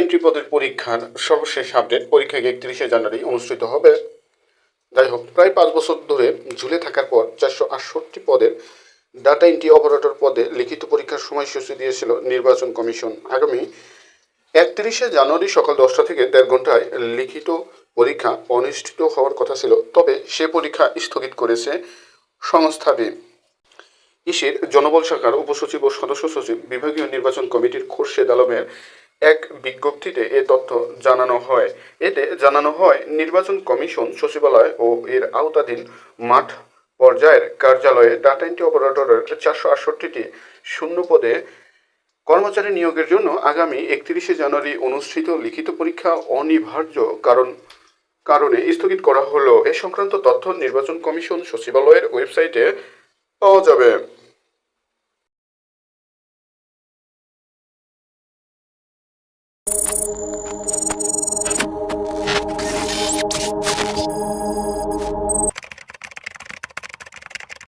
Entry পদের পরীক্ষার সর্বশেষ আপডেট পরীক্ষা একত্রিশে জানুয়ারি অনুষ্ঠিত হবে? যাই হোক, প্রায় পাঁচ বছর ধরে ঝুলে থাকার পর চারশো আটষট্টি পদের ডাটা এন্ট্রি অপারেটর পদে লিখিত পরীক্ষার সময়সূচি দিয়েছিল নির্বাচন কমিশন। আগামী একত্রিশে জানুয়ারি সকাল দশটা থেকে দেড় ঘন্টায় লিখিত পরীক্ষা অনুষ্ঠিত হওয়ার কথা ছিল, তবে সে পরীক্ষা স্থগিত করেছে সংস্থাটি ইসির জনবল শাখার উপসচিব ও সদস্য সচিব, বিভাগীয় নির্বাচন কমিটির খোরশেদ আলমের এক বিজ্ঞপ্তিতে এ তথ্য জানানো হয়। এতে জানানো হয়, নির্বাচন কমিশন, সচিবালয় ও এর আওতাধীন মাঠ পর্যায়ের কার্যালয়ে ডাটা এন্ট্রি অপারেটরের চারশো আটষট্টিটি শূন্য পদে কর্মচারী নিয়োগের জন্য আগামী একত্রিশে জানুয়ারি অনুষ্ঠিত লিখিত পরীক্ষা অনিবার্য কারণ, কারণে স্থগিত করা হলো এ সংক্রান্ত তথ্য নির্বাচন কমিশন সচিবালয়ের ওয়েবসাইটে পাওয়া যাবে। Música